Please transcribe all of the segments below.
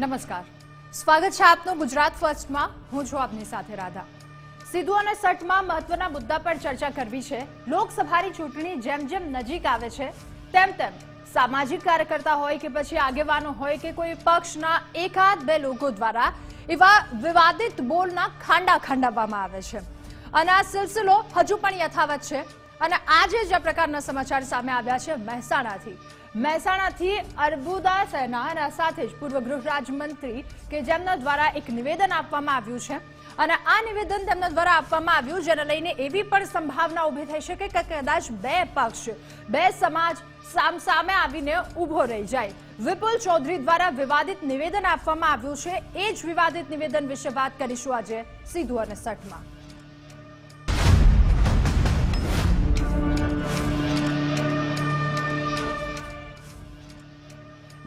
નમસ્કાર. સ્વાગત છે આપનું ગુજરાત ફર્સ્ટમાં. હું છું આપની સાથે રાધા. સીધુ અને સટમાં મહત્વના મુદ્દા પર ચર્ચા કરવી છે. લોકસભાની ચૂંટણી જેમ જેમ નજીક આવે છે, તેમ તેમ સામાજિક કાર્યકર્તા હોય કે પછી આગેવાનો હોય કે કોઈ પક્ષના એકાદ બે લોકો દ્વારા એવા વિવાદિત બોલના ખાંડા ખંડાવવામાં આવે છે. અને આ સિલસિલો હજુ પણ યથાવત છે. અને આજે જે પ્રકારના સમાચાર સામે આવ્યા છે મહેસાણાથી. મહેસાણાથી અર્બુદા સેના અને સાથે જ પૂર્વ ગૃહ રાજમંત્રી કે જેમના દ્વારા એક નિવેદન આપવામાં આવ્યું છે. અને આ નિવેદન તેમના દ્વારા આપવામાં આવ્યું, જેને લઈને એવી પણ સંભાવના ઊભી થઈ શકે કે કદાચ બે પક્ષ, બે સમાજ સામસામે આવીને ઊભો રહી જાય. વિપુલ ચૌધરી દ્વારા વિવાદિત નિવેદન આપવામાં આવ્યું છે. એ જ વિવાદિત નિવેદન વિશે વાત કરીશું આજે સીધું અને સટમાં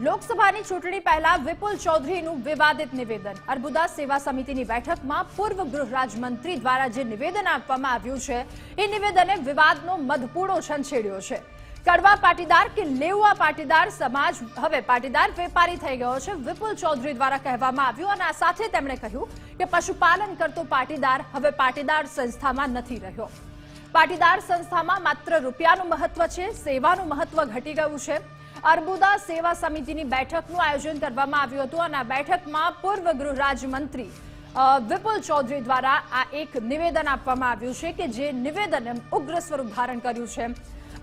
લોકસભાની ચૂંટણી પહેલા વિપુલ ચૌધરીનું વિવાદિત નિવેદન. અર્બુદા સેવા સમિતિની બેઠકમાં પૂર્વ ગૃહ રાજ્યમંત્રી દ્વારા જે નિવેદન આપવામાં આવ્યું છે, એ નિવેદને વિવાદનો મધપૂડો છંછેડ્યો છે. કડવા પાટીદાર કે લેઉવા પાટીદાર સમાજ હવે પાટીદાર વેપારી થઈ ગયો છે, વિપુલ ચૌધરી દ્વારા કહેવામાં આવ્યું અને આ સાથે તેમણે કહ્યું કે પશુપાલન કરતો પાટીદાર હવે પાટીદાર સંસ્થામાં નથી રહ્યો. પાટીદાર સંસ્થામાં માત્ર રૂપિયાનું મહત્વ છે, સેવાનું મહત્વ ઘટી ગયું છે. અર્બુદા સેવા સમિતિની બેઠકનું આયોજન કરવામાં આવ્યું હતું અને આ બેઠકમાં પૂર્વ ગૃહ રાજ્યમંત્રી વિપુલ ચૌધરી દ્વારા આ એક નિવેદન આપવામાં આવ્યું છે કે જે નિવેદન ઉગ્ર સ્વરૂપ ધારણ કર્યું છે.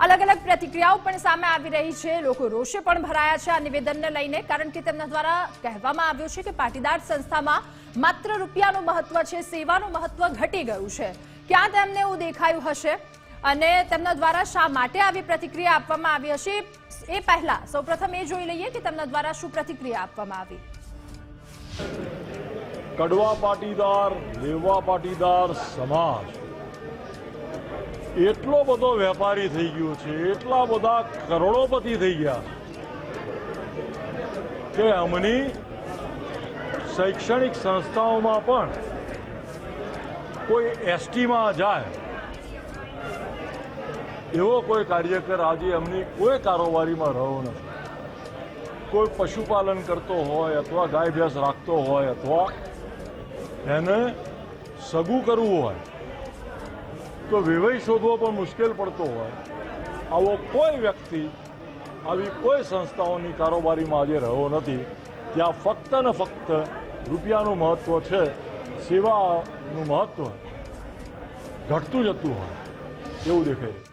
અલગ અલગ પ્રતિક્રિયાઓ પણ સામે આવી રહી છે. લોકો રોષે પણ ભરાયા છે આ નિવેદનને લઈને, કારણ કે તેમના દ્વારા કહેવામાં આવ્યું છે કે પાટીદાર સંસ્થામાં માત્ર રૂપિયાનું મહત્વ છે, સેવાનું મહત્વ ઘટી ગયું છે. ક્યાં તેમને એવું દેખાયું હશે? અને તેમના દ્વારા શા માટે આવી પ્રતિક્રિયા આપવામાં આવી હશે? એ પહેલા સૌપ્રથમ એ જોઈ લઈએ કે તેમના દ્વારા શું પ્રતિક્રિયા આપવામાં આવી. કડવા પાટીદાર, લેવા પાટીદાર સમાજ. એટલો બધો વેપારી થઈ ગયો છે, એટલા બધા કરોડોપતિ થઈ ગયા કે અમની શૈક્ષણિક સંસ્થાઓમાં પણ કોઈ એસટીમાં જાય એવો કોઈ કાર્યકર આજે એમની કોઈ કારોબારીમાં રહ્યો નથી કોઈ પશુપાલન કરતો હોય અથવા ગાય ભેંસ રાખતો હોય અથવા એને સગું કરવું હોય, તો વિવય શોધવો પણ મુશ્કેલ પડતો હોય આવો કોઈ વ્યક્તિ આવી કોઈ સંસ્થાઓની કારોબારીમાં આજે રહ્યો નથી, ત્યાં ફક્ત ને ફક્ત રૂપિયાનું મહત્ત્વ છે, સેવાનું મહત્ત્વ ઘટતું જતું હોય, એવું દેખાય.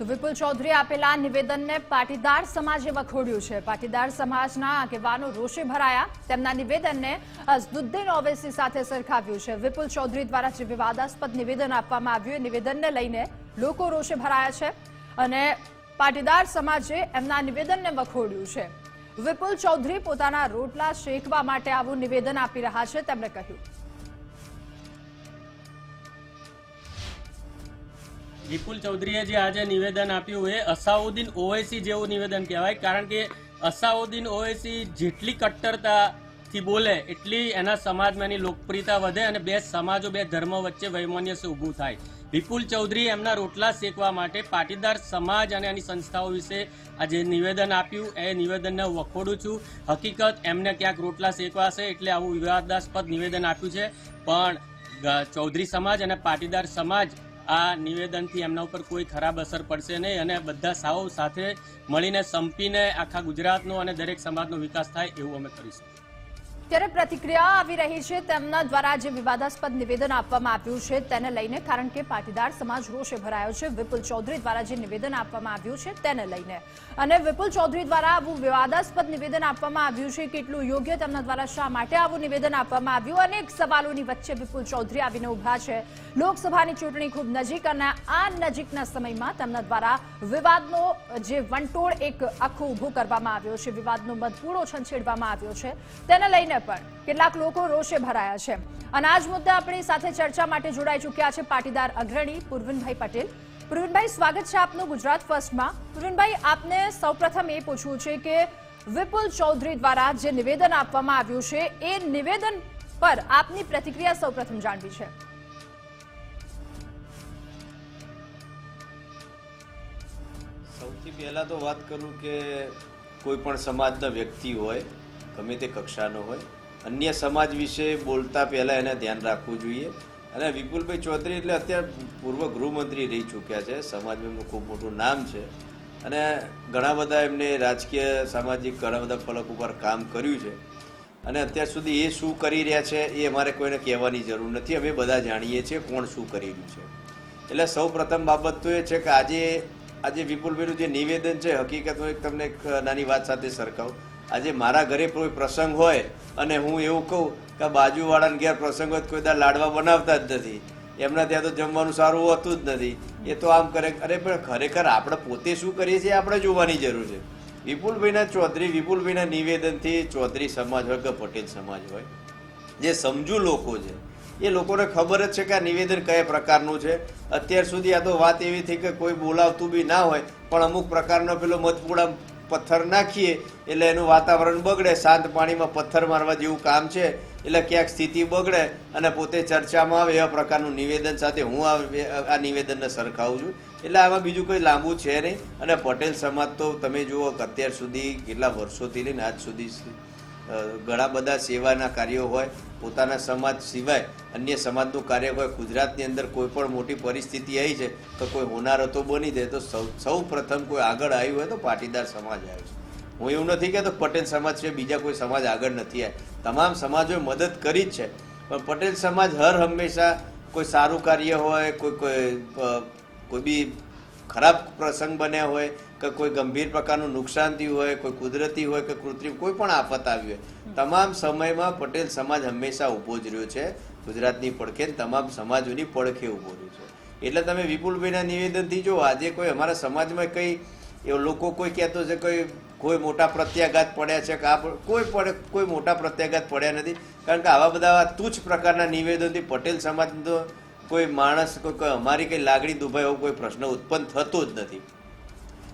તો વિપુલ ચૌધરી આપેલા નિવેદનને પાટીદાર સમાજે વખોડ્યું છે. પાટીદાર સમાજના આગેવાનો રોષે ભરાયા. તેમના નિવેદનને અઝદુદ્દીન ઓવેસી સાથે સરખાવ્યું છે. વિપુલ ચૌધરી દ્વારા જે વિવાદાસ્પદ નિવેદન આપવામાં આવ્યું એ નિવેદનને લઈને લોકો રોષે ભરાયા છે અને પાટીદાર સમાજે એમના નિવેદનને વખોડ્યું છે. વિપુલ ચૌધરી પોતાના રોટલા શેકવા માટે આવું નિવેદન આપી રહ્યા છે, તેમણે કહ્યું. વિપુલ ચૌધરીએ જે આજે નિવેદન આપ્યું એ અસાઉદ્દીન ઓવૈસી જેવું નિવેદન કહેવાય, કારણ કે અસાઉદ્દીન ઓવૈસી જેટલી કટ્ટરતાથી બોલે, એટલી એના સમાજમાં એની લોકપ્રિયતા વધે અને બે સમાજો, બે ધર્મ વચ્ચે વૈમનસ્ય ઊભું થાય. વિપુલ ચૌધરી એમના રોટલા શેકવા માટે પાટીદાર સમાજ અને એની સંસ્થાઓ વિશે આજે નિવેદન આપ્યું. એ નિવેદનને વખોડું છું. હકીકત, એમને ક્યાંક રોટલા શેકવા છે એટલે આવું વિવાદાસ્પદ નિવેદન આપ્યું છે. પણ ચૌધરી સમાજ અને પાટીદાર સમાજ આ નિવેદનથી એમના ઉપર કોઈ ખરાબ અસર પડશે નહીં અને બધા સાવ સાથે મળીને સંપીને આખા ગુજરાતનો અને દરેક સમાજનો વિકાસ થાય એવું અમે કરીશું. ત્યારે પ્રતિક્રિયા આવી રહી છે. તેમના દ્વારા જે વિવાદાસ્પદ નિવેદન આપવામાં આવ્યું છે. તેને લઈને કારણ કે પાટીદાર સમાજ રોષે ભરાયો છે. વિપુલ ચૌધરી દ્વારા જે નિવેદન આપવામાં આવ્યું છે તેને લઈને. અને વિપુલ ચૌધરી દ્વારા આવું વિવાદાસ્પદ નિવેદન આપવામાં આવ્યું છે. કેટલું યોગ્ય તેમના દ્વારા શા માટે આવું નિવેદન આપવામાં આવ્યું? અનેક સવાલોની વચ્ચે વિપુલ ચૌધરી આવીને ઊભા છે. લોકસભાની ચૂંટણી ખૂબ નજીક અને આ નજીકના સમયમાં તેમના દ્વારા વિવાદનો જે વંટોળ એક આખો ઊભો કરવામાં આવ્યો છે. વિવાદનો મધપૂળો છંછેડવામાં આવ્યો છે. તેને લઈને પણ કેટલાક લોકો રોષે ભરાયા છે. અને આ મુદ્દે આપણી સાથે ચર્ચા માટે જોડાઈ ચૂક્યા છે પાટીદાર અગ્રણી પૂર્વનભાઈ પટેલ. પૂર્વનભાઈ, સ્વાગત છે આપનું ગુજરાત ફર્સ્ટમાં. પૂર્વનભાઈ, આપને સૌપ્રથમ એ પૂછવું છે કે વિપુલ ચૌધરી દ્વારા જે નિવેદન આપવામાં આવ્યું છે, એ નિવેદન પર આપની પ્રતિક્રિયા સૌપ્રથમ જાણવી છે. સૌથી પહેલાં તો વાત કરું કે કોઈ પણ સમાજના વ્યક્તિ હોય ગમે તે કક્ષાનો હોય. અન્ય સમાજ વિશે બોલતા પહેલાં એને ધ્યાન રાખવું જોઈએ. અને વિપુલભાઈ ચૌધરી એટલે અત્યારે પૂર્વ ગૃહમંત્રી રહી ચૂક્યા છે. સમાજમાં એમનું ખૂબ મોટું નામ છે. અને ઘણા બધા એમને રાજકીય, સામાજિક, ઘણા બધા ફલક ઉપર કામ કર્યું છે. અને અત્યાર સુધી એ શું કરી રહ્યા છે એ અમારે કોઈને કહેવાની જરૂર નથી. અમે બધા જાણીએ છીએ કોણ શું કરી રહ્યું છે. એટલે સૌ પ્રથમ બાબત તો એ છે કે આજે આજે વિપુલભાઈનું જે નિવેદન છે, હકીકતમાં એક તમને એક નાની વાત સાથે સરખાવું. આજે મારા ઘરે કોઈ પ્રસંગ હોય અને હું એવું કહું કે બાજુવાળાને ઘેર પ્રસંગ હોય કોઈ દા લાડવા બનાવતા જ નથી. એમના ત્યાં તો જમવાનું સારું હોતું જ નથી. એ તો આમ કરે અરે પણ ખરેખર આપણે પોતે શું કરીએ છીએ આપણે જોવાની જરૂર છે. વિપુલભાઈના ચૌધરી, વિપુલભાઈના નિવેદનથી ચૌધરી સમાજ હોય કે પટેલ સમાજ હોય, જે સમજુ લોકો છે, એ લોકોને ખબર જ છે કે આ નિવેદન કયા પ્રકારનું છે. અત્યાર સુધી આ તો વાત એવી થઈ કે કોઈ બોલાવતું બી ના હોય, પણ અમુક પ્રકારનો પેલો મધપૂડા પથ્થર નાખીએ એટલે એનું વાતાવરણ બગડે શાંત પાણીમાં પથ્થર મારવા જેવું કામ છે, એટલે ક્યાંક સ્થિતિ બગડે અને પોતે ચર્ચામાં આવે એવા પ્રકારનું નિવેદન સાથે હું આ નિવેદનને સરખાવું છું. એટલે આમાં બીજું કોઈ લાંબુ છે નહીં. અને પટેલ સમાજ તો તમે જુઓ અત્યાર સુધી કેટલા વર્ષોથી લઈને આજ સુધી ઘણા બધા સેવાના કાર્યો હોય, પોતાના સમાજ સિવાય અન્ય સમાજનું કાર્ય હોય, ગુજરાતની અંદર કોઈ પણ મોટી પરિસ્થિતિ આવી છે, તો કોઈ હોનારતો બની જાય, તો સૌ સૌ પ્રથમ કોઈ આગળ આવ્યું હોય તો પાટીદાર સમાજ આવ્યો છે. હું એવું નથી કહેતો પટેલ સમાજ છે, બીજા કોઈ સમાજ આગળ નથી આવ્યા. તમામ સમાજોએ મદદ કરી જ છે, પણ પટેલ સમાજ હર હંમેશા કોઈ સારું કાર્ય હોય, કોઈ કોઈ કોઈ બી ખરાબ પ્રસંગ બન્યા હોય કે કોઈ ગંભીર પ્રકારનું નુકસાન થયું હોય, કોઈ કુદરતી હોય કે કૃત્રિમ, કોઈ પણ આફત આવી હોય, તમામ સમયમાં પટેલ સમાજ હંમેશા ઊભો જ રહ્યો છે. ગુજરાતની પડખે તમામ સમાજોની પડખે ઊભો રહ્યો છે. એટલે તમે વિપુલભાઈના નિવેદનથી જો આજે કોઈ અમારા સમાજમાં કંઈ, એ લોકો કોઈ કહેતો છે કોઈ કોઈ મોટા પ્રત્યાઘાત પડ્યા છે કે આ કોઈ પડે, કોઈ મોટા પ્રત્યાઘાત પડ્યા નથી. કારણ કે આવા બધા તુચ્છ પ્રકારના નિવેદનથી પટેલ સમાજનો કોઈ માણસ કોઈ અમારી કંઈ લાગણી દુભાઈ, એવો કોઈ પ્રશ્ન ઉત્પન્ન થતો જ નથી.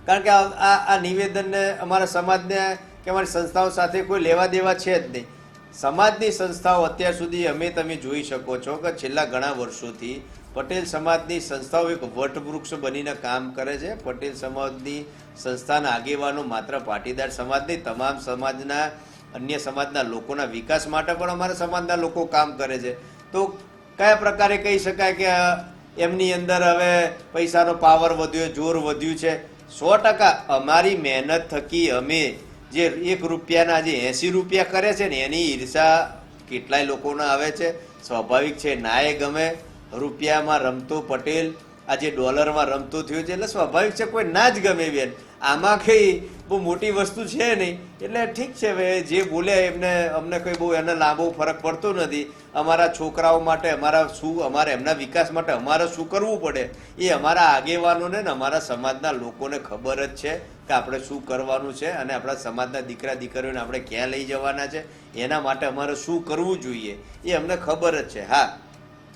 કારણ કે આ આ- નિવેદનને અમારા સમાજને કે અમારી સંસ્થાઓ સાથે કોઈ લેવા દેવા છે જ નહીં. સમાજની સંસ્થાઓ અત્યાર સુધી અમે તમે જોઈ શકો છો કે છેલ્લા ઘણા વર્ષોથી પટેલ સમાજની સંસ્થાઓ એક વટવૃક્ષ બનીને કામ કરે છે. પટેલ સમાજની સંસ્થાના આગેવાનો માત્ર પાટીદાર સમાજની તમામ સમાજના, અન્ય સમાજના લોકોના વિકાસ માટે પણ અમારા સમાજના લોકો કામ કરે છે. તો કયા પ્રકારે કહી શકાય કે એમની અંદર હવે પૈસાનો પાવર વધ્યો, જોર વધ્યું છે? સો ટકા અમારી મહેનત થકી અમે જે એક રૂપિયાના જે એંસી રૂપિયા કરે છે ને, એની ઈર્ષા કેટલાય લોકોને આવે છે. સ્વાભાવિક છે નાએ ગમે રૂપિયામાં રમતો પટેલ આજે ડોલરમાં રમતો થયો છે, એટલે સ્વાભાવિક છે, કોઈ ના જ ગમે બેન. આમાં કઈ બહુ મોટી વસ્તુ છે નહીં. એટલે ઠીક છે ભાઈ જે બોલ્યા એમને, અમને કંઈ બહુ એને લાંબો ફરક પડતો નથી. અમારા છોકરાઓ માટે, અમારા શું, અમારે એમના વિકાસ માટે અમારે શું કરવું પડે? એ અમારા આગેવાનોને ને અમારા સમાજના લોકોને ખબર જ છે કે આપણે શું કરવાનું છે અને આપણા સમાજના દીકરા દીકરીઓને આપણે ક્યાં લઈ જવાના છે. એના માટે અમારે શું કરવું જોઈએ? એ અમને ખબર જ છે. હા,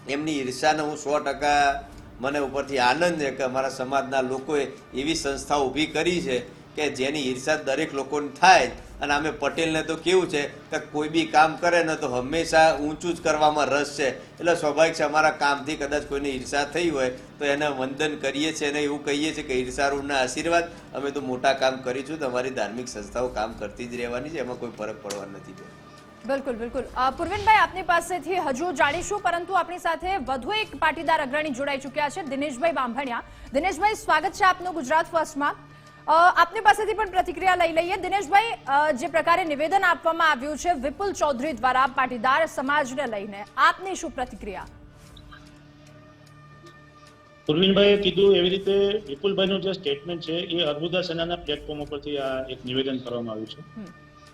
એમની ઈર્ષાને હું સો ટકા મને ઉપરથી આનંદ છે કે અમારા સમાજના લોકોએ એવી સંસ્થા ઊભી કરી છે કે જેની ઈર્ષા દરેક લોકોને થાય. અને અમે પટેલને તો કેવું છે કે કોઈ બી કામ કરે ને તો હંમેશા ઊંચું જ કરવામાં રસ છે. એટલે સ્વાભાવિક છે અમારા કામથી કદાચ કોઈને ઈર્ષા થઈ હોય તો એને વંદન કરીએ છીએ અને એવું કહીએ છીએ કે ઈર્ષારૂના આશીર્વાદ. અમે તો મોટા કામ કરીશું તો અમારી ધાર્મિક સંસ્થાઓ કામ કરતી જ રહેવાની છે, એમાં કોઈ ફરક પડવા નથી. બિલકુલ બિલકુલ. પૂર્વિનભાઈ, આપની પાસેથી હજુ જાણીશું, પરંતુ આપણી સાથે વધુ એક પાટીદાર અગ્રણી જોડાઈ ચૂક્યા છે, દિનેશભાઈ બાંભણિયા. દિનેશભાઈ, સ્વાગત છે આપનું ગુજરાત ફર્સ્ટમાં. આપની પાસેથી પણ પ્રતિક્રિયા લઈ લઈએ. દિનેશભાઈ જે પ્રકારે નિવેદન આપવામાં આવ્યું છે વિપુલ ચૌધરી દ્વારા પાટીદાર સમાજને લઈને આપની શું પ્રતિક્રિયા? પુરવીનભાઈએ કીધું એવી રીતે વિપુલભાઈનું જે સ્ટેટમેન્ટ છે એ અર્બુદા સેનાના પ્લેટફોર્મ ઉપરથી આ એક નિવેદન કરવામાં આવ્યું છે.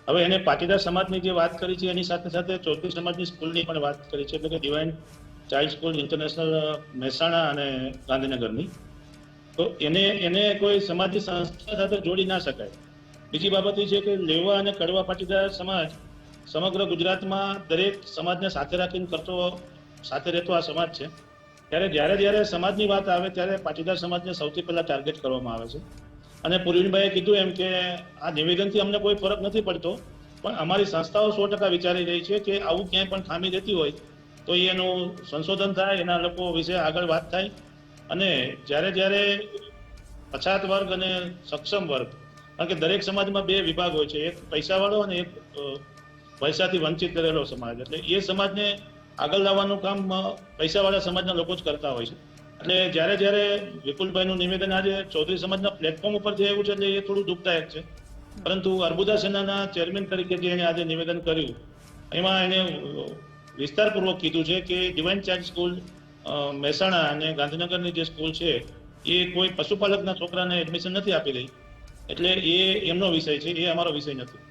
હવે એને પાટીદાર સમાજની જે વાત કરી છે એની સાથે સાથે ચૌધરી સમાજની સ્કૂલની પણ વાત કરી છે એટલે કે divine child school international Mahesana અને ગાંધીનગરની. તો એને એને કોઈ સમાજની સંસ્થા સાથે જોડી ના શકાય. બીજી બાબત એ છે કે લેવા અને કડવા પાટીદાર સમાજ સમગ્ર ગુજરાતમાં દરેક સમાજને સાથે રાખીને કરતો, સાથે રહેતો આ સમાજ છે. ત્યારે જ્યારે જ્યારે સમાજની વાત આવે ત્યારે પાટીદાર સમાજને સૌથી પહેલા ટાર્ગેટ કરવામાં આવે છે. અને પુરવીનભાઈએ કીધું એમ કે આ નિવેદનથી અમને કોઈ ફરક નથી પડતો, પણ અમારી સંસ્થાઓ સો ટકા વિચારી રહી છે કે આવું ક્યાંય પણ ખામી રહેતી હોય તો એનું સંશોધન થાય, એના લોકો વિશે આગળ વાત થાય અને જ્યારે જ્યારે પછાત વર્ગ અને સક્ષમ વર્ગ, કારણ કે દરેક સમાજમાં બે વિભાગ હોય છે, એક પૈસાવાળો અને એક પૈસાથી વંચિત કરેલો સમાજ. એટલે એ સમાજને આગળ લાવવાનું કામ પૈસાવાળા સમાજના લોકો જ કરતા હોય છે. એટલે જ્યારે જ્યારે વિપુલભાઈનું નિવેદન આજે ચૌધરી સમાજના પ્લેટફોર્મ ઉપર જે આવ્યું છે, એટલે એ થોડું દુઃખદાયક છે. પરંતુ અર્બુદા સેનાના ચેરમેન તરીકે જે એણે આજે નિવેદન કર્યું, એમાં એણે વિસ્તારપૂર્વક કીધું છે કે ડિવાઇન ચાર્જ સ્કૂલ મહેસાણા અને ગાંધીનગરની જે સ્કૂલ છે એ કોઈ પશુપાલકના છોકરાને એડમિશન નથી આપી રહી. એટલે એ એમનો વિષય છે એ અમારો વિષય નથી.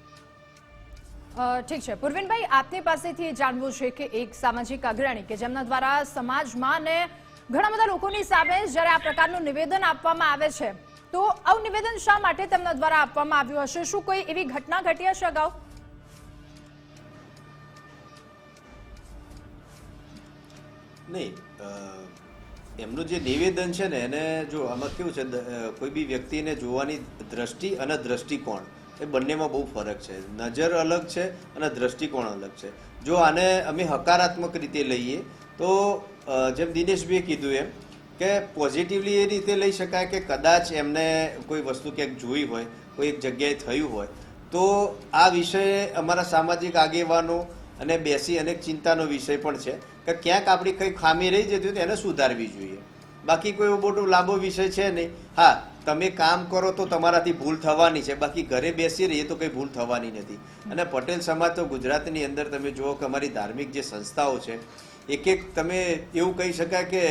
ઠીક છે. પૂર્વિનભાઈ આપની પાસેથી એ જાણવું છે કે એક સામાજિક અગ્રણી કે જેમના દ્વારા સમાજમાં ને ઘણા બધા લોકોની સામે જ્યારે આ પ્રકારનું નિવેદન આપવામાં આવે છે તો આવું નિવેદન શા માટે તેમના દ્વારા આપવામાં આવ્યું હશે? શું કોઈ એવી ઘટના ઘટી હશે અગાઉ? નહીં. એમનું જે નિવેદન છે ને, એને જો આમાં કેવું છે કોઈ બી વ્યક્તિને જોવાની દ્રષ્ટિ અને દ્રષ્ટિકોણ, એ બંનેમાં બહુ ફરક છે. નજર અલગ છે અને દ્રષ્ટિકોણ અલગ છે. જો આને અમે હકારાત્મક રીતે લઈએ, તો જેમ દિનેશભાઈએ કીધું એમ કે પોઝિટિવલી એ રીતે લઈ શકાય કે કદાચ એમને કોઈ વસ્તુ ક્યાંક જોઈ હોય, કોઈ એક જગ્યાએ થયું હોય, તો આ વિષય અમારા સામાજિક આગેવાનો અને બેસી અનેક ચિંતાનો વિષય પણ છે. કે ક્યાંક આપણી કંઈ ખામી રહી જતી હોય તો એને સુધારવી જોઈએ. બાકી કોઈ એવો મોટો લાંબો વિષય છે નહીં. હા, તમે કામ કરો તો તમારાથી ભૂલ થવાની છે. બાકી ઘરે બેસી રહીએ તો કંઈ ભૂલ થવાની નથી. અને પટેલ સમાજ તો ગુજરાતની અંદર તમે જુઓ કે અમારી ધાર્મિક જે સંસ્થાઓ છે, એક એક તમે એવું કહી શકાય કે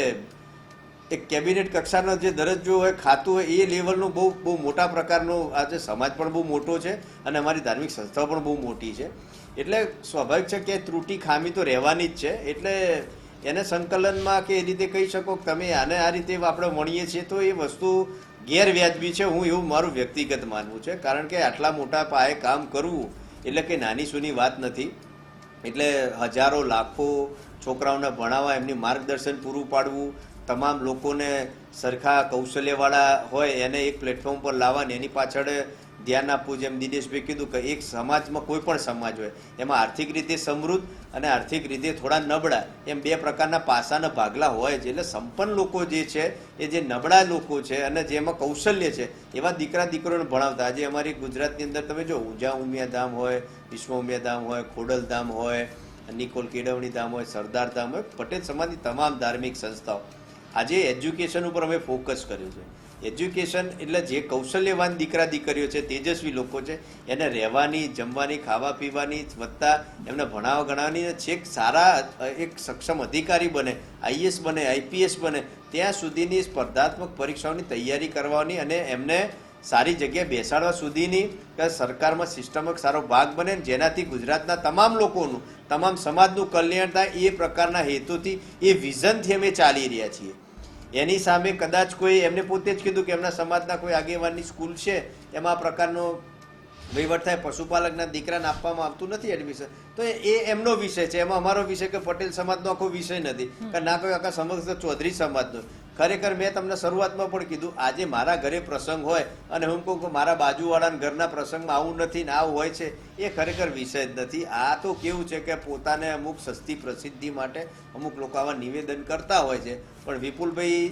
એક કેબિનેટ કક્ષાનો જે દરજ્જો હોય, ખાતું હોય, એ લેવલનું બહુ બહુ મોટા પ્રકારનો આજે સમાજ પણ બહુ મોટો છે અને અમારી ધાર્મિક સંસ્થાઓ પણ બહુ મોટી છે. એટલે સ્વાભાવિક છે કે ત્રુટી ખામી તો રહેવાની જ છે. એટલે એને સંકલનમાં કે એ રીતે કહી શકો કે તમે આને આ રીતે આપણે વણીએ છીએ તો એ વસ્તુ ગેરવ્યાજબી છે. હું એવું મારું વ્યક્તિગત માનવું છે. કારણ કે આટલા મોટા પાયે કામ કરવું એટલે કે નાની સૂની વાત નથી. એટલે હજારો, લાખો છોકરાઓને ભણાવવા, એમની માર્ગદર્શન પૂરું પાડવું, તમામ લોકોને સરખા કૌશલ્યવાળા હોય એને એક પ્લેટફોર્મ પર લાવવાની એની પાછળ ધ્યાન આપવું જેમ દિનેશભાઈ કીધું કે એક સમાજમાં કોઈ પણ સમાજ હોય, એમાં આર્થિક રીતે સમૃદ્ધ અને આર્થિક રીતે થોડા નબળા એમ બે પ્રકારના પાસાના ભાગલા હોય છે. એટલે સંપન્ન લોકો જે છે, એ જે નબળા લોકો છે અને જેમાં કૌશલ્ય છે, એવા દીકરા દીકરીઓને ભણાવતા. આજે અમારી ગુજરાતની અંદર તમે જો ઊંઝા ઉમિયા ધામ હોય વિશ્વ ઉમિયા ધામ હોય, ખોડલ ધામ હોય, નિકોલ કેળવણી ધામ હોય, સરદાર ધામ હોય, પટેલ સમાજની તમામ ધાર્મિક સંસ્થાઓ. આજે એજ્યુકેશન ઉપર અમે ફોકસ કર્યું છે. એજ્યુકેશન એટલે જે કૌશલ્યવાન દીકરા દીકરીઓ છે, તેજસ્વી લોકો છે, એને રહેવાની, જમવાની, ખાવા પીવાની વત્તા એમને ભણાવવા ગણાવવાની છેક સારા એક સક્ષમ અધિકારી બને આઈએસ બને, આઈપીએસ બને, ત્યાં સુધીની સ્પર્ધાત્મક પરીક્ષાઓની તૈયારી કરવાની અને એમને સારી જગ્યાએ બેસાડવા સુધીની સરકારમાં સિસ્ટમ એક સારો ભાગ બને જેનાથી ગુજરાતના તમામ લોકોનું, તમામ સમાજનું કલ્યાણ થાય એ પ્રકારના હેતુથી, એ વિઝનથી અમે ચાલી રહ્યા છીએ. એની સામે કદાચ કોઈ એમને પોતે જ કીધું કે એમના સમાજના કોઈ આગેવાનની સ્કૂલ છે એમાં આ પ્રકારનો વહીવટ થાય પશુપાલકના દીકરાને આપવામાં આવતું નથી એડમિશન તો એ એમનો વિષય છે. એમાં અમારો વિષય કે પટેલ સમાજનો આખો વિષય નથી. કે ના કોઈ આખા સમગ્ર ચૌધરી સમાજનો. ખરેખર મેં તમને શરૂઆતમાં પણ કીધું, આજે મારા ઘરે પ્રસંગ હોય અને હું કહું કે મારા બાજુવાળાના ઘરના પ્રસંગમાં આવું નથી ને આવું હોય છે, એ ખરેખર વિષય જ નથી. આ તો કેવું છે કે પોતાને અમુક સસ્તી પ્રસિદ્ધિ માટે અમુક લોકો આવા નિવેદન કરતા હોય છે. પણ વિપુલભાઈ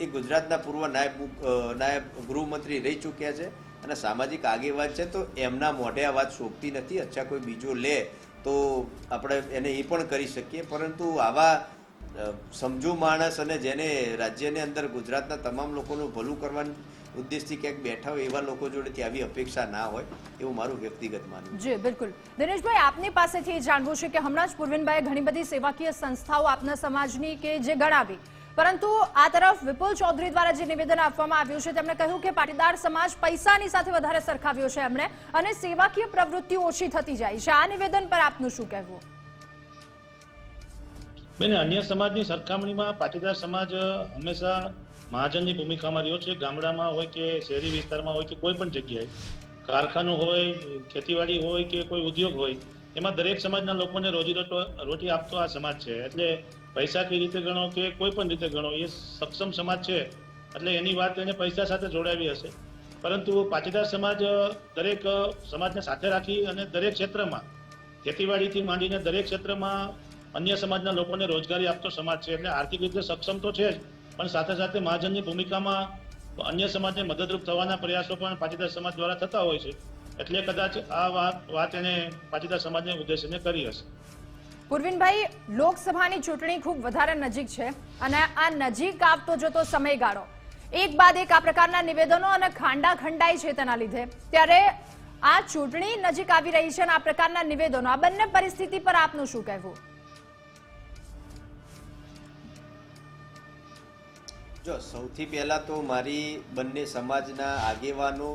એ ગુજરાતના પૂર્વ નાયબ નાયબ ગૃહમંત્રી રહી ચૂક્યા છે અને સામાજિક આગેવાન છે, તો એમના મોઢે આ વાત શોભતી નથી. અચ્છા, કોઈ બીજો લે તો આપણે એને એ પણ કરી શકીએ. પરંતુ આવા સમજુ માણસ અને જેને રાજ્યની અંદર ગુજરાતના તમામ લોકોનું ભલું કરવાના ઉદ્દેશથી ક્યાંક બેઠા હોય એવા લોકો જોડેથી આવી અપેક્ષા ના હોય, એવું મારું વ્યક્તિગત માનવું જી, બિલકુલ. દિનેશભાઈ, આપની પાસેથી જાણવું છે કે હમણાં જ પૂર્વિનભાઈએ ઘણી બધી સેવાકીય સંસ્થાઓ આપના સમાજની કે જે ગણાવી. પરંતુ આ તરફ વિપુલ ચૌધરી દ્વારા જે નિવેદન આપવામાં આવ્યું છે, તેમણે કહ્યું કે પાટીદાર સમાજ પૈસાની સાથે વધારે સરખાવ્યો છે એમણે અને સેવાકીય પ્રવૃત્તિ ઓછી થતી જાય છે. આ નિવેદન પર આપનું શું કહેવું? બેન, અન્ય સમાજની સરખામણીમાં પાટીદાર સમાજ હંમેશા મહાજનની ભૂમિકામાં રહ્યો છે. ગામડામાં હોય કે શહેરી વિસ્તારમાં હોય કે કોઈ પણ જગ્યાએ, કારખાનું હોય, ખેતીવાડી હોય કે કોઈ ઉદ્યોગ હોય, એમાં દરેક સમાજના લોકોને રોજી રોટો- આપતો આ સમાજ છે. એટલે પૈસાકીય રીતે ગણો કે કોઈ પણ રીતે ગણો, એ સક્ષમ સમાજ છે. એટલે એની વાત એને પૈસા સાથે જોડાવી હશે. પરંતુ પાટીદાર સમાજ દરેક સમાજને સાથે રાખી અને દરેક ક્ષેત્રમાં ખેતીવાડીથી માંડીને દરેક ક્ષેત્રમાં અન્ય સમાજના લોકોને રોજગારી આપતો સમાજ છે એટલે આર્થિક રીતે સક્ષમ તો છે જ, પણ સાથે સાથે મહાજનની ભૂમિકામાં અન્ય સમાજને મદદરૂપ થવાના પ્રયાસો પણ પાટીદાર સમાજ દ્વારા થતા હોય છે. એટલે કદાચ આ વાત વાત એને પાટીદાર સમાજને ઉદ્દેશીને કરી હશે. પૂર્વિનભાઈ લોકસભાની ચૂંટણી ખૂબ વધારે નજીક છે અને આ નજીક આવતો જતો સમયગાળો. એક બાદ એક આ પ્રકારના નિવેદનો અને ખાંડા ખંડાઈ છે તેના લીધે. ત્યારે આ ચૂંટણી નજીક આવી રહી છે અને આ પ્રકારના નિવેદનો, આ બંને પરિસ્થિતિ પર આપનું શું કહેવું? જો સૌથી પહેલાં તો મારી બંને સમાજના આગેવાનો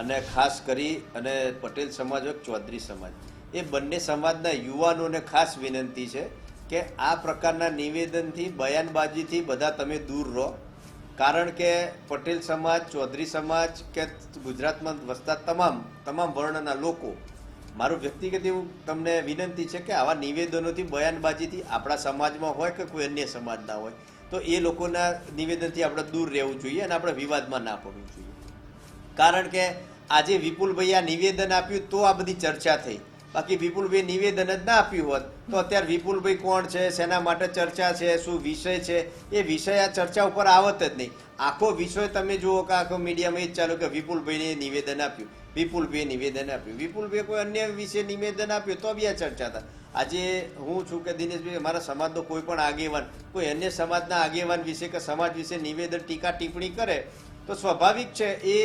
અને ખાસ કરી અને પટેલ સમાજ હોય ચૌધરી સમાજ, એ બંને સમાજના યુવાનોને ખાસ વિનંતી છે કે આ પ્રકારના નિવેદનથી, બયાનબાજીથી બધા તમે દૂર રહો. કારણ કે પટેલ સમાજ, ચૌધરી સમાજ કે ગુજરાતમાં વસતા તમામ તમામ વર્ણના લોકો, મારું વ્યક્તિગત એવું તમને વિનંતી છે કે આવા નિવેદનોથી, બયાનબાજીથી આપણા સમાજમાં હોય કે કોઈ અન્ય સમાજના હોય તો એ લોકોના નિવેદનથી આપણે દૂર રહેવું જોઈએ અને આપણે વિવાદમાં ના પડવું જોઈએ. કારણ કે આજે વિપુલભાઈ આ નિવેદન આપ્યું તો આ બધી ચર્ચા થઈ. બાકી વિપુલભાઈ નિવેદન જ ના આપ્યું હોત તો અત્યારે વિપુલભાઈ કોણ છે, શેના માટે ચર્ચા છે, શું વિષય છે, એ વિષય આ ચર્ચા ઉપર આવત જ નહીં. આખો વિષય તમે જુઓ કે આખો મીડિયામાં એ જ ચાલુ કે વિપુલભાઈને નિવેદન આપ્યું. વિપુલભાઈએ નિવેદન આપ્યું. વિપુલભાઈએ કોઈ અન્ય વિશે નિવેદન આપ્યું તો બી ચર્ચા થાય. આજે હું છું કે દિનેશભાઈ મારા સમાજનો કોઈ પણ આગેવાન, કોઈ અન્ય સમાજના આગેવાન વિશે કે સમાજ વિશે નિવેદન ટીકા ટિપ્પણી કરે, તો સ્વાભાવિક છે એ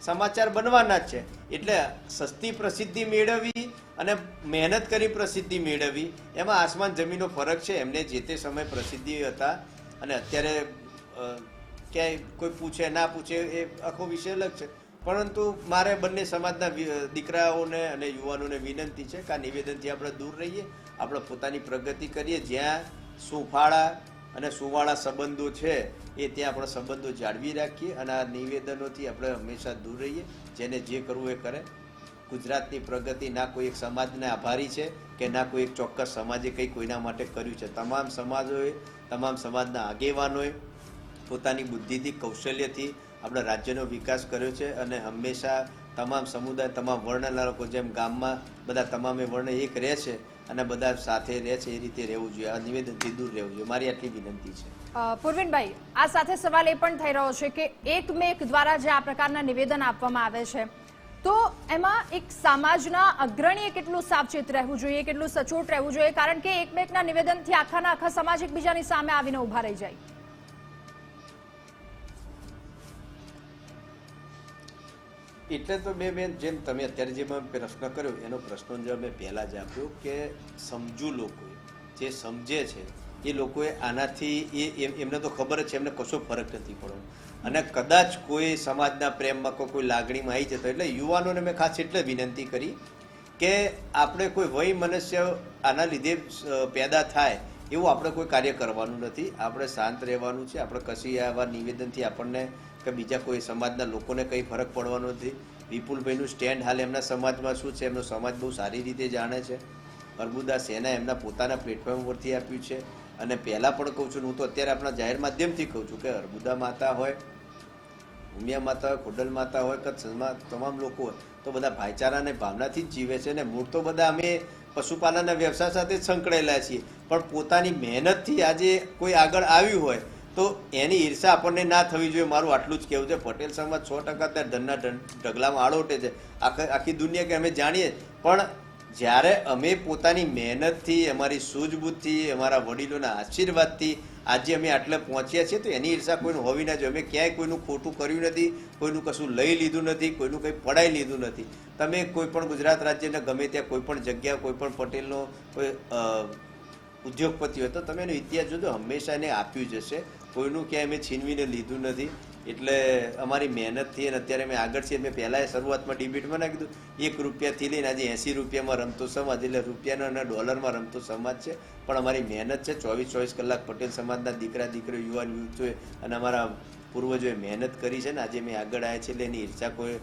સમાચાર બનવાના જ છે. એટલે સસ્તી પ્રસિદ્ધિ મેળવવી અને મહેનત કરી પ્રસિદ્ધિ મેળવવી, એમાં આસમાન જમીનનો ફરક છે. એમને જે તે સમય પ્રસિદ્ધિ હતા અને અત્યારે ક્યાંય કોઈ પૂછે, ના પૂછે એ આખો વિષય અલગ છે. પરંતુ મારે બંને સમાજના દીકરાઓને અને યુવાનોને વિનંતી છે કે આ નિવેદનથી આપણે દૂર રહીએ, આપણે પોતાની પ્રગતિ કરીએ. જ્યાં સુફાળા અને સુવાળા સંબંધો છે, એ ત્યાં આપણે સંબંધો જાળવી રાખીએ અને આ નિવેદનોથી આપણે હંમેશા દૂર રહીએ. જેને જે કરવું એ કરે. ગુજરાતની પ્રગતિ ના કોઈ એક સમાજને આભારી છે કે ના કોઈ એક ચોક્કસ સમાજે કંઈ કોઈના માટે કર્યું છે. તમામ સમાજોએ, તમામ સમાજના આગેવાનોએ પોતાની બુદ્ધિથી, કૌશલ્યથી આપણા રાજ્યનો વિકાસ કર્યો છે અને હંમેશા તમામ સમુદાય, તમામ વર્ણના લોકો જેમ ગામમાં બધા તમામે વર્ણ એક રહે છે અને બધા સાથે રહે છે એ રીતે રહેવું જોઈએ. આ નિવેદનથી દૂર રહેવું જોઈએ. મારી આટલી વિનંતી છે. પૂર્વિનભાઈ, આ સાથે સવાલ એ પણ થઈ રહ્યો છે કે એકમેક દ્વારા જે આ પ્રકારના નિવેદન આપવામાં આવે છે, તો એમાં એક સમાજના અગ્રણીએ કેટલું સાવચેત રહેવું જોઈએ કેટલું સચોટ રહેવું જોઈએ? કારણ કે એકમેકના નિવેદનથી આખાના આખા સમાજ એકબીજાની સામે આવીને ઊભા રહી જાય. એટલે તો મેં બેન જેમ તમે અત્યારે જે મેં પ્રશ્ન કર્યો, એનો પ્રશ્નનો જવાબ મેં પહેલાં જ આપ્યો કે સમજુ લોકો જે સમજે છે, એ લોકોએ આનાથી એ એમ- એમને તો ખબર જ છે, એમને કશો ફરક નથી પડવો અને કદાચ કોઈ સમાજના પ્રેમમાં કોઈ કોઈ લાગણીમાં આવી જતો એટલે યુવાનોને મેં ખાસ એટલે વિનંતી કરી કે આપણે કોઈ વય મનુષ્ય આના લીધે પેદા થાય એવું આપણે કોઈ કાર્ય કરવાનું નથી. આપણે શાંત રહેવાનું છે, આપણે કશી આવા નિવેદનથી આપણને કે બીજા કોઈ સમાજના લોકોને કંઈ ફરક પડવાનો નથી. વિપુલભાઈનું સ્ટેન્ડ હાલ એમના સમાજમાં શું છે? એમનો સમાજ બહુ સારી રીતે જાણે છે. અર્બુદા સેના એમના પોતાના પ્લેટફોર્મ પરથી આપ્યું છે. અને પહેલાં પણ કહું છું, હું તો અત્યારે આપણા જાહેર માધ્યમથી કહું છું કે અરબુદા માતા હોય, ઉમિયા માતા હોય, ખોડલ માતા હોય, કે તમામ લોકો હોય, તો બધા ભાઈચારાને ભાવનાથી જ જીવે છે ને મૂળ તો બધા અમે પશુપાલનના વ્યવસાય સાથે જ સંકળાયેલા છીએ. પણ પોતાની મહેનતથી આજે કોઈ આગળ આવ્યું હોય તો એની ઈર્ષા આપણને ના થવી જોઈએ. મારું આટલું જ કહેવું છે. પટેલ સમાજ સો ટકા ત્યાં ધનના ઢગલામાં આળોટે છે. આખી આખી દુનિયા કે અમે જાણીએ. પણ જ્યારે અમે પોતાની મહેનતથી, અમારી સૂઝબૂછથી અમારા વડીલોના આશીર્વાદથી આજે અમે આટલે પહોંચ્યા છીએ, તો એની ઈર્ષા કોઈનું હોવી ના જોઈએ. અમે ક્યાંય કોઈનું ખોટું કર્યું નથી, કોઈનું કશું લઈ લીધું નથી, કોઈનું કંઈ પડાઈ લીધું નથી. તમે કોઈ પણ ગુજરાત રાજ્યના, ગમે ત્યાં કોઈ પણ જગ્યા, કોઈ પણ પટેલનો કોઈ ઉદ્યોગપતિ હોય, તો તમે એનો ઇતિહાસ જોજો. હંમેશા એને આપ્યું જ હશે. કોઈનું ક્યાંય અમે છીનવીને લીધું નથી. એટલે અમારી મહેનતથી અને અત્યારે અમે આગળ છીએ, મેં પહેલાં શરૂઆતમાં ડિબેટમાં નાખી દીધું. એક રૂપિયાથી લઈને આજે એંસી રૂપિયામાં રમતો સમાજ, એટલે રૂપિયાનો અને ડોલરમાં રમતો સમાજ છે. પણ અમારી મહેનત છે, ચોવીસ ચોવીસ કલાક પટેલ સમાજના દીકરા, દીકરીઓ યુવાન યુવતીઓએ અને અમારા પૂર્વજોએ મહેનત કરી છે ને, આજે મેં આગળ આવ્યા છે એટલે એની ઈર્ષા કોઈ,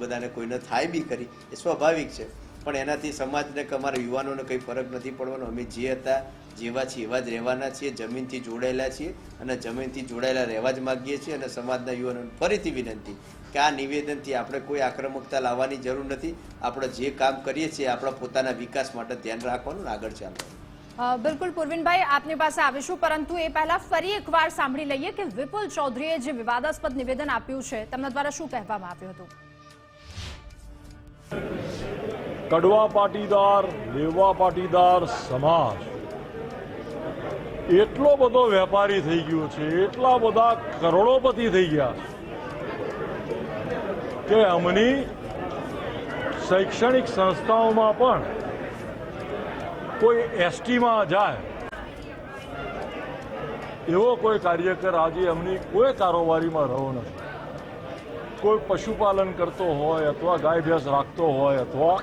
બધાને કોઈને થાય બી કરી એ સ્વાભાવિક છે. પણ એનાથી સમાજને કે અમારા યુવાનોને કંઈ ફરક નથી પડવાનો. અમે જે હતા જેવા છીએ એવા જ રહેવાના છીએ જમીનથી જોડાયેલા છીએ અને જમીનથી જોડાયેલા રહેવા જ માગીએ છીએ અને સમાજના યુવાનોને ફરીથી વિનંતી કે આ નિવેદનથી આપણે કોઈ આક્રમકતા લાવવાની જરૂર નથી. આપણે જે કામ કરીએ છીએ આપણા પોતાના વિકાસ માટે ધ્યાન રાખવાનું આગળ ચાલવાનું. અ, બિલકુલ પૂર્વિનભાઈ આપની પાસે આવીશું પરંતુ એ પહેલા ફરી એકવાર સાંભળી લઈએ કે વિપુલ ચૌધરીએ જે વિવાદાસ્પદ નિવેદન આપ્યું છે તેમના દ્વારા શું કહેવામાં આવ્યું હતું? કડવા પાટીદાર લેવા પાટીદાર સમાજ. એટલો બધો વેપારી થઈ ગયો છે, એટલા બધા કરોડોપતિ થઈ ગયા. કે અમની શૈક્ષણિક સંસ્થાઓમાં પણ કોઈ એસટીમાં જાય, એવો કોઈ કાર્યકર આજે એમની કોઈ કારોબારીમાં રહ્યો નથી. કોઈ પશુપાલન કરતો હોય અથવા ગાય ભેંસ રાખતો હોય અથવા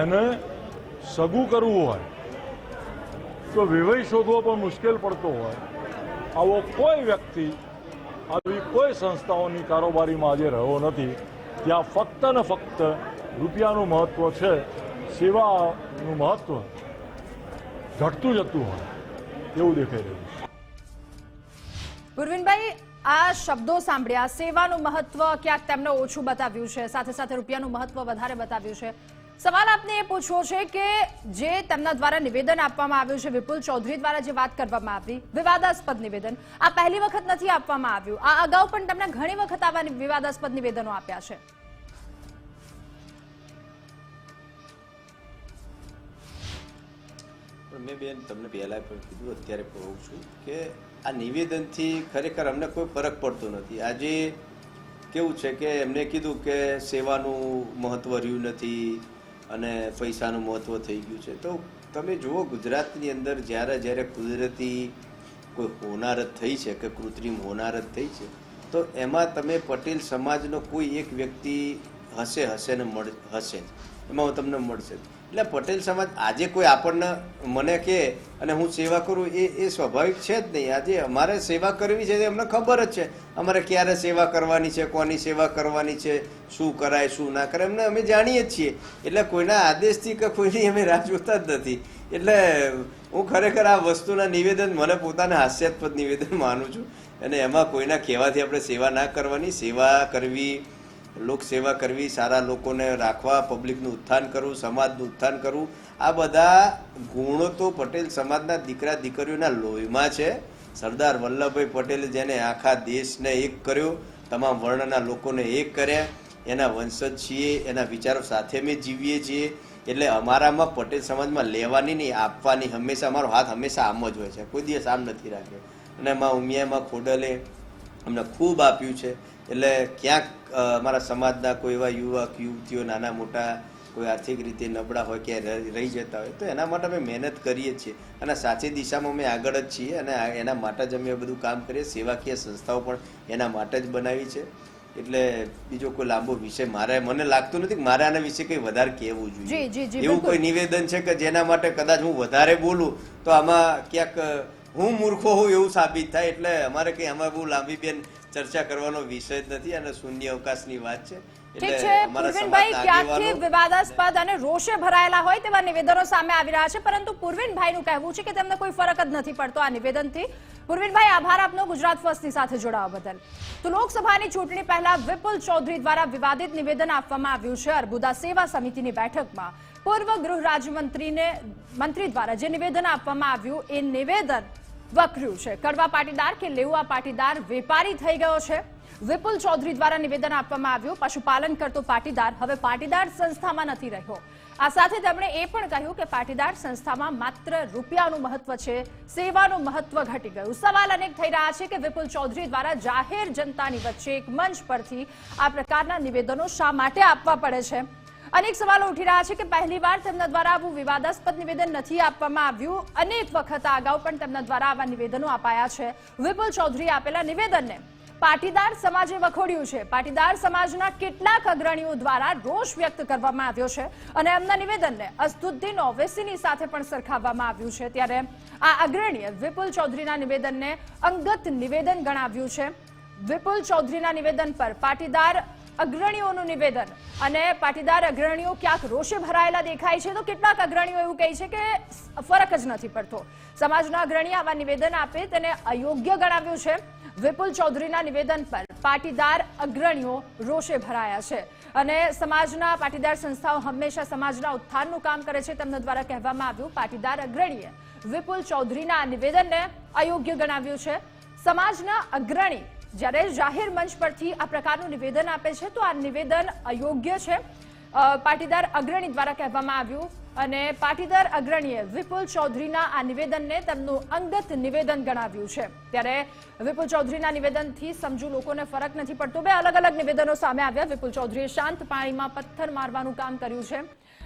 એને સગું કરવું હોય તો વિવય શોધવો પણ મુશ્કેલ પડતો હોય. આવો કોઈ વ્યક્તિ, આવી કોઈ સંસ્થાઓની કારોબારીમાં આજે રહ્યો નથી, ત્યાં ફક્ત ને ફક્ત રૂપિયાનું મહત્વ છે, સેવાનું મહત્વ ઘટતું જતું હોય, એવું દેખાઈ રહ્યું છે. ગુરવિનભાઈ આ શબ્દો સાંભળ્યા, સેવાનું મહત્વ ક્યાંક તેમને ઓછું બતાવ્યું છે, સાથે સાથે રૂપિયાનું મહત્વ વધારે બતાવ્યું છે. સવાલ આપને એ પૂછવો છે કે જે તેમના દ્વારા નિવેદન આપવામાં આવ્યું છે, વિપુલ ચૌધરી દ્વારા જે વાત કરવામાં આવી, વિવાદાસ્પદ નિવેદન, આ પહેલી વખત નથી આપવામાં આવ્યું. આ અગાઉ પણ તેમણે ઘણી વખત આવા વિવાદાસ્પદ નિવેદનો આપ્યા છે. મેં બેન તમને પહેલા પણ કીધું, અત્યારે પણ કહું છું કે આ નિવેદનથી ખરેખર અમને કોઈ ફરક પડતો નથી. આજે કેવું છે કે એમને કીધું કે સેવાનું મહત્વ રહ્યું નથી અને પૈસાનું મહત્વ થઈ ગયું છે તો તમે જુઓ ગુજરાતની અંદર જ્યારે જ્યારે કુદરતી કોઈ હોનારત થઈ છે કે કૃત્રિમ હોનારત થઈ છે, તો એમાં તમે પટેલ સમાજનો કોઈ એક વ્યક્તિ હશે હશે ને મળ હશે જ એમાં તમને મળશે. એટલે પટેલ સમાજ આજે કોઈ આપણને મને કહે અને હું સેવા કરું, એ એ સ્વાભાવિક છે જ નહીં. આજે અમારે સેવા કરવી છે એમને ખબર જ છે. અમારે ક્યારે સેવા કરવાની છે, કોની સેવા કરવાની છે, શું કરાય, શું ના કરાય એમને અમે જાણીએ જ છીએ. એટલે કોઈના આદેશથી કે કોઈની અમે રાહ જોતા જ નથી. એટલે હું ખરેખર આ વસ્તુના નિવેદન, મને પોતાના હાસ્યાસ્પદ નિવેદન માનું છું. અને એમાં કોઈના કહેવાથી આપણે સેવા ના કરવાની, સેવા કરવી લોક સેવા કરવી, સારા લોકોને રાખવા, પબ્લિકનું ઉત્થાન કરવું, સમાજનું ઉત્થાન કરવું, આ બધા ગુણો તો પટેલ સમાજના દીકરા દીકરીઓના લોહીમાં છે. સરદાર વલ્લભભાઈ પટેલે જેને આખા દેશને એક કર્યો, તમામ વર્ણના લોકોને એક કર્યા. એના વંશજ છીએ, એના વિચારો સાથે અમે જીવીએ છીએ. એટલે અમારામાં પટેલ સમાજમાં લેવાની નહીં, આપવાની હંમેશા, અમારો હાથ હંમેશા આમ જ હોય છે. કોઈ દિવસ આમ નથી રાખ્યો. અને એમાં ઉમિયામાં ખોડલે અમને ખૂબ આપ્યું છે. એટલે ક્યાંક અમારા સમાજના કોઈ એવા યુવક યુવતીઓ નાના મોટા કોઈ આર્થિક રીતે નબળા હોય કે રહી જતા હોય તો એના માટે અમે મહેનત કરીએ જ છીએ. અને સાચી દિશામાં અમે આગળ જ છીએ અને એના માટે જ અમે બધું કામ કરીએ. સેવાકીય સંસ્થાઓ પણ એના માટે જ બનાવી છે. એટલે બીજો કોઈ લાંબો વિષય મારે મને લાગતું નથી કે મારે આના વિશે કંઈ વધારે કહેવું જોઈએ. એવું કોઈ નિવેદન છે કે જેના માટે કદાચ હું વધારે બોલું તો આમાં ક્યાંક હું મૂર્ખો હોઉં એવું સાબિત થાય. એટલે અમારે કંઈ આમાં બહુ લાંબી બેન ચર્ચા કરવાનો વિષય જ નથી અને શૂન્ય અવકાશની વાત છે. ઠીક છે પૂર્વિનભાઈ ક્યાંકથી વિવાદાસ્પદ અને રોષે ભરાયેલા હોય તેવા નિવેદનો સામે આવી રહ્યા છે પરંતુ પૂર્વિનભાઈનું કહેવું છે કે તેમને કોઈ ફરક જ નથી પડતો આ નિવેદનથી. પૂર્વિનભાઈ આભાર આપનો ગુજરાત ફર્સ્ટની સાથે જોડાવા બદલ. તો લોકસભાની ચૂંટણી પહેલા વિપુલ ચૌધરી દ્વારા વિવાદિત નિવેદન આપવામાં આવ્યું છે અર્બુદા સેવા સમિતિની બેઠકમાં. પૂર્વ ગૃહ રાજ્યમંત્રીને મંત્રી દ્વારા જે નિવેદન આપવામાં આવ્યું એ નિવેદન વકર્યું છે. કડવા પાટીદાર કે લેવા પાટીદાર વેપારી થઈ ગયો છે? વિપુલ ચૌધરી દ્વારા નિવેદન આપવામાં આવ્યું. પશુપાલન કરતો પાટીદાર હવે પાટીદાર સંસ્થામાં નથી રહ્યો. આ સાથે તેમણે એ પણ કહ્યું કે પાટીદાર સંસ્થામાં માત્ર રૂપિયાનું મહત્વ છે, સેવાનું મહત્વ ઘટી ગયું. સવાલ અનેક થઈ રહ્યા છે કે વિપુલ ચૌધરી દ્વારા જાહેર જનતાની વચ્ચે એક મંચ પરથી આ પ્રકારના નિવેદનો શા માટે આપવા પડે છે? અનેક સવાલો ઉઠી રહ્યા છે કે પહેલીવાર તેમના દ્વારા આવું વિવાદાસ્પદ નિવેદન નથી આપવામાં આવ્યું. અનેક વખત અગાઉ પણ તેમના દ્વારા આવા નિવેદનો અપાયા છે. વિપુલ ચૌધરીએ આપેલા નિવેદનને પાટીદાર સમાજે વખોડ્યું છે. પાટીદાર સમાજના કેટલાક અગ્રણીઓ દ્વારા રોષ વ્યક્ત કરવામાં આવ્યો છે અને એમના નિવેદનને અસ્તુદ્દીન ઓવેસીની સાથે પણ સરખાવવામાં આવ્યું છે. ત્યારે આ અગ્રણીએ વિપુલ ચૌધરીના નિવેદનને અંગત નિવેદન ગણાવ્યું છે. વિપુલ ચૌધરીના નિવેદન પર પાટીદાર અગ્રણીઓનું નિવેદન. અને પાટીદાર અગ્રણીઓ ક્યાંક રોષે ભરાયેલા દેખાય છે તો કેટલાક અગ્રણીઓ એવું કહે છે કે ફરક જ નથી પડતો. સમાજના અગ્રણી આવા નિવેદન આપે તેને અયોગ્ય ગણાવ્યું છે. વિપુલ ચૌધરીના નિવેદન પર પાટીદાર અગ્રણીઓ રોષે ભરાયા છે. અને સમાજના પાટીદાર સંસ્થાઓ હંમેશા સમાજના ઉત્થાનનું કામ કરે છે તેમના દ્વારા કહેવામાં આવ્યું, પાટીદાર અગ્રણીએ વિપુલ ચૌધરીના નિવેદનને અયોગ્ય ગણાવ્યું છે. સમાજના અગ્રણી જ્યારે જાહેર મંચ પરથી આ પ્રકારનું નિવેદન આપે છે, તો આ નિવેદન અયોગ્ય છે. પાટીદાર અગ્રણી દ્વારા કહેવામાં આવ્યું અને પાટીદાર અગ્રણીએ વિપુલ ચૌધરીના આ નિવેદનને તેમનું અંગત નિવેદન ગણાવ્યું છે. ત્યારે વિપુલ ચૌધરીના નિવેદનથી સમજુ લોકોને ફરક નથી પડતો. બે અલગ અલગ નિવેદનો સામે આવ્યા. વિપુલ ચૌધરીએ શાંત પાણીમાં પથ્થર મારવાનું કામ કર્યું છે.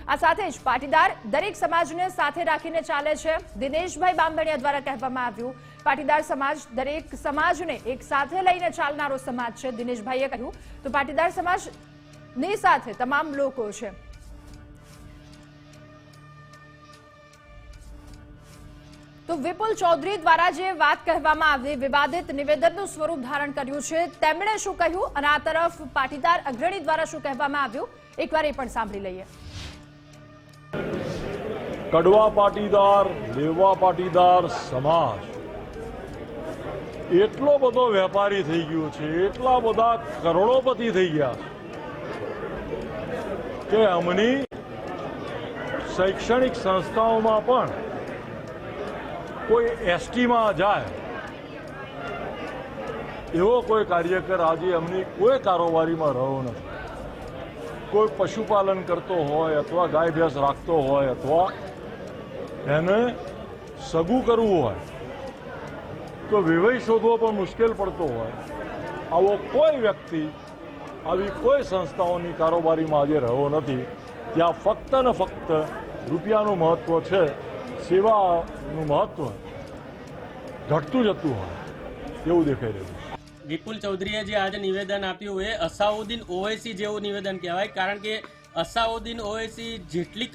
આ સાથે જ પાટીદાર દરેક સમાજને સાથે રાખીને ચાલે છે. દિનેશભાઈ બાંભણિયા દ્વારા કહેવામાં આવ્યું, પાટીદાર સમાજ દરેક સમાજને એક સાથે લઈને ચાલનારો સમાજ છે, દિનેશભાઈએ કહ્યું. તો પાટીદાર સમાજની સાથે તમામ લોકો છે. તો વિપુલ ચૌધરી દ્વારા જે વાત કહેવામાં આવી, વિવાદિત નિવેદનનું સ્વરૂપ ધારણ કર્યું છે, તેમણે શું કહ્યું? અને આ તરફ પાટીદાર અગ્રણી દ્વારા શું કહેવામાં આવ્યું? એકવાર એ પણ સાંભળી લઈએ. કડવા પાટીદાર, લેવા પાટીદાર સમાજ. એટલો બધો વેપારી થઈ ગયો છે, એટલા બધા કરોડોપતિ થઈ ગયા કે અમની શૈક્ષણિક સંસ્થાઓમાં પણ કોઈ એસટીમાં જાય, એવો કોઈ કાર્યકર આજે અમની કોઈ કારોબારીમાં રહ્યો નથી. કોઈ પશુપાલન કરતો હોય અથવા ગાય ભેંસ રાખતો હોય અથવા એને સગું કરવું હોય, તો વિવય શોધવો પણ મુશ્કેલ પડતો હોય. આવો કોઈ વ્યક્તિ આવી કોઈ સંસ્થાઓની કારોબારીમાં આજે રહ્યો નથી, ત્યાં ફક્ત ને ફક્ત રૂપિયાનું મહત્ત્વ છે, સેવાનું મહત્ત્વ ઘટતું જતું હોય, એવું દેખાઈ રહ્યું છે. વિપુલ ચૌધરીએ જે આજે નિવેદન આપ્યું એ અસાઉદ્દીન ઓવૈસી જેવું નિવેદન કહેવાય, કારણ કે અસાઉદ્દીન ઓવૈસી જેટલી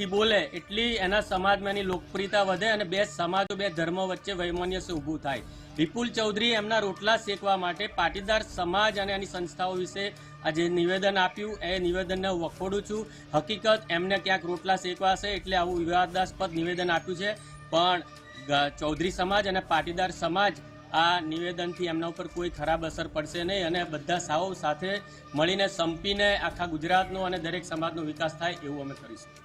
કટ્ટરતાથી બોલે, એટલી એના સમાજમાં એની લોકપ્રિયતા વધે અને બે સમાજો, બે ધર્મો વચ્ચે વૈમનસ્ય ઊભું થાય. વિપુલ ચૌધરી એમના રોટલા શેકવા માટે પાટીદાર સમાજ અને એની સંસ્થાઓ વિશે આજે નિવેદન આપ્યું. એ નિવેદનને હું વખોડું છું. હકીકત, એમને ક્યાંક રોટલા શેકવા છે એટલે આવું વિવાદાસ્પદ નિવેદન આપ્યું છે. પણ ચૌધરી સમાજ અને પાટીદાર સમાજ આ નિવેદનથી એમના ઉપર કોઈ ખરાબ અસર પડશે નહીં અને બધા સાવ સાથે મળીને સંપીને આખા ગુજરાતનો અને દરેક સમાજનો વિકાસ થાય એવું અમે કરીશું.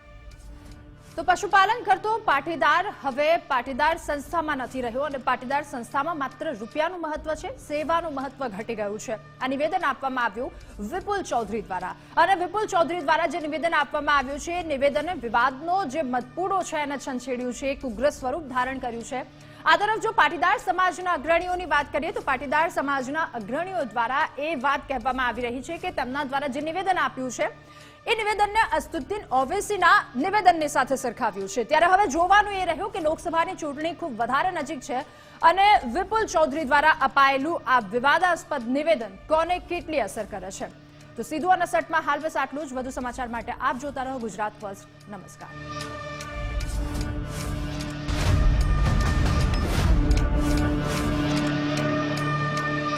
તો પશુપાલન કરતો પાટીદાર હવે પાટીદાર સંસ્થામાં નથી રહ્યો અને પાટીદાર સંસ્થામાં માત્ર રૂપિયાનું મહત્વ છે, સેવાનું મહત્વ ઘટી ગયું છે. આ નિવેદન આપવામાં આવ્યું વિપુલ ચૌધરી દ્વારા. અને વિપુલ ચૌધરી દ્વારા જે નિવેદન આપવામાં આવ્યું છે નિવેદને વિવાદનો જે મતપૂડો છે, એને છંછેડ્યું છે, એક ઉગ્ર સ્વરૂપ ધારણ કર્યું છે. આ તરફ જો પાટીદાર સમાજના અગ્રણીઓની વાત કરીએ, તો પાટીદાર સમાજના અગ્રણીઓ દ્વારા એ વાત કહેવામાં આવી રહી છે કે તેમના દ્વારા જે નિવેદન આપ્યું છે એ નિવેદનને અસ્તુદ્દીન ઓવેસીના નિવેદનની સાથે સરખાવ્યું છે. ત્યારે હવે જોવાનું એ રહ્યું કે લોકસભાની ચૂંટણી ખૂબ વધારે નજીક છે અને વિપુલ ચૌધરી દ્વારા અપાયેલું આ વિવાદાસ્પદ નિવેદન કોને કેટલી અસર કરે છે? તો સીધું અને સટમાં હાલ બસ આટલું જ. વધુ સમાચાર માટે આપ જોતા રહો ગુજરાત ફર્સ્ટ. નમસ્કાર.